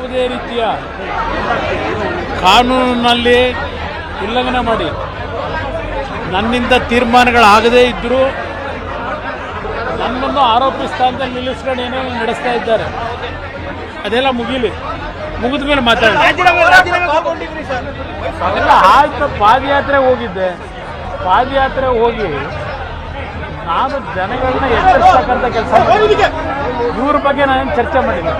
ಯಾವುದೇ ರೀತಿಯ ಕಾನೂನಿನಲ್ಲಿ ಉಲ್ಲಂಘನೆ ಮಾಡಿ ನನ್ನಿಂದ ತೀರ್ಮಾನಗಳಾಗದೇ ಇದ್ದರೂ ನನ್ನನ್ನು ಆರೋಪಿ ಸ್ಥಾನದಲ್ಲಿ ನಿಲ್ಲಿಸ್ಕೊಂಡು ಏನೋ ನಡೆಸ್ತಾ ಇದ್ದಾರೆ. ಅದೆಲ್ಲ ಮುಗೀಲಿ. ಮುಗಿದ ಮೇಲೆ ಅದೆಲ್ಲ ಆಯ್ತು, ಪಾದಯಾತ್ರೆ ಹೋಗಿದ್ದೆ. ಪಾದಯಾತ್ರೆ ಹೋಗಿ ನಾನು ಜನಗಳನ್ನ ಎಚ್ಚರಿಸ್ತಕ್ಕಂಥ ಕೆಲಸ ಇವ್ರ ಬಗ್ಗೆ ನಾನು ಚರ್ಚೆ ಮಾಡಿಲ್ಲ.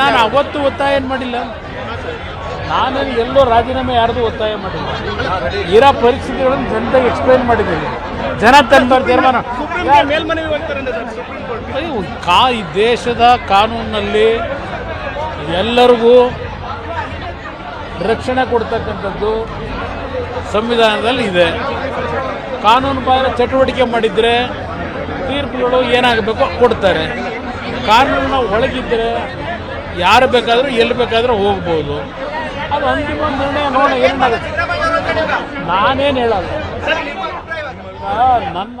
ನಾನು ಅವತ್ತು ಒತ್ತಾಯ ಏನು ಮಾಡಿಲ್ಲ. ನಾನು ಎಲ್ಲೋ ರಾಜೀನಾಮೆ ಯಾರ್ದು ಒತ್ತಾಯ ಮಾಡಿಲ್ಲ. ಇರೋ ಪರಿಸ್ಥಿತಿಗಳನ್ನು ಜನತೆಗೆ ಎಕ್ಸ್ಪ್ಲೈನ್ ಮಾಡಿದ್ದೀನಿ. ಜನ ತಂದ ತೀರ್ಮಾನ ಸುಪ್ರೀಂ ಕೋರ್ಟ್ ಮೇಲ್ಮನವಿ ಹೋಗ್ತಾರಂತೆ ಸರ್ ಸುಪ್ರೀಂ ಕೋರ್ಟ್. ಅಯ್ಯೋ, ಕಾ ಈ ದೇಶದ ಕಾನೂನಿನಲ್ಲಿ ಎಲ್ಲರಿಗೂ ರಕ್ಷಣೆ ಕೊಡ್ತಕ್ಕಂಥದ್ದು ಸಂವಿಧಾನದಲ್ಲಿ ಇದೆ. ಕಾನೂನು ಬಾಹಿರ ಚಟುವಟಿಕೆ ಮಾಡಿದರೆ ತೀರ್ಪುಗಳು ಏನಾಗಬೇಕು ಕೊಡ್ತಾರೆ. ಕಾನೂನಿನ ಒಳಗಿದ್ದರೆ ಯಾರು ಬೇಕಾದರೂ, ಎಲ್ಲಿ ಬೇಕಾದರೂ ಹೋಗ್ಬೋದು. ಅದು ಅಂತಿಮ ನಿರ್ಣಯ ನೋಡೋಣ ಏನಾಗುತ್ತೆ. ನಾನೇನು ಹೇಳಲ್ಲ. ನನ್ನ